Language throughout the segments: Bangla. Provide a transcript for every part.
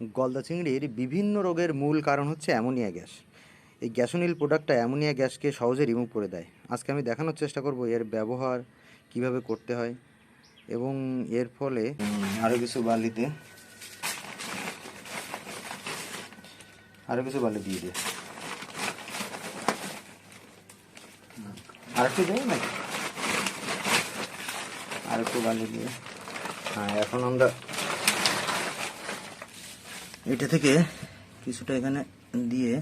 গলদা চিংড়ির বিভিন্ন রোগের মূল কারণ হচ্ছে অ্যামোনিয়া গ্যাস। এই গ্যাসোনিল প্রোডাক্টটা অ্যামোনিয়া গ্যাসকে সহজে রিমুভ করে দেয়। আজকে আমি দেখানোর চেষ্টা করব এর ব্যবহার কীভাবে করতে হয় এবং এর ফলে আরও কিছু বালিতে আরও কিছু বালি দিয়ে দে। আর একটু দেবো নাকি? আর একটু বালি দিয়ে। হ্যাঁ এখন আমরা এটা থেকে কিছুটা এখানে দিয়ে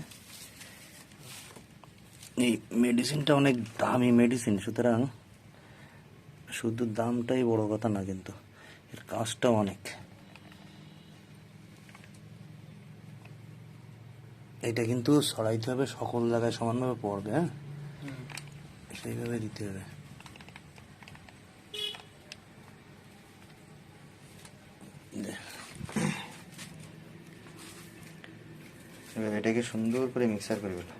এই মেডিসিনটা অনেক দামি মেডিসিন সুতরাং শুধু দামটাই বড় কথা না কিন্তু এর কাজটাও অনেক। এটা কিন্তু সরাইতে হবে সকল জায়গায় সমানভাবে পড়বে হ্যাঁ? সেইভাবে দিতে হবে। দে। এটাকে সুন্দর করে মিক্সার করে ফেলো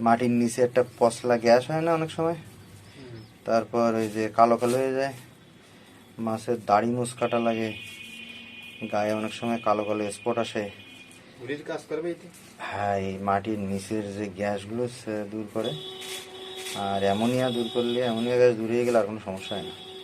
মাটির নিচে একটা পশলা গ্যাস হয় না অনেক সময়? তারপর ওই যে কালো কালো হয়ে যায়। মাছের দাড়ি মুছ কাটা লাগে। গায়ে অনেক সময় কালো কালো স্পট আসে। কাজ করবে হ্যাঁ এই মাটির নিচের যে গ্যাসগুলো সে দূর করে। আর অ্যামোনিয়া দূর করলে অ্যামোনিয়া গ্যাস দূর হয়ে গেলে আর কোনো সমস্যা হয় না।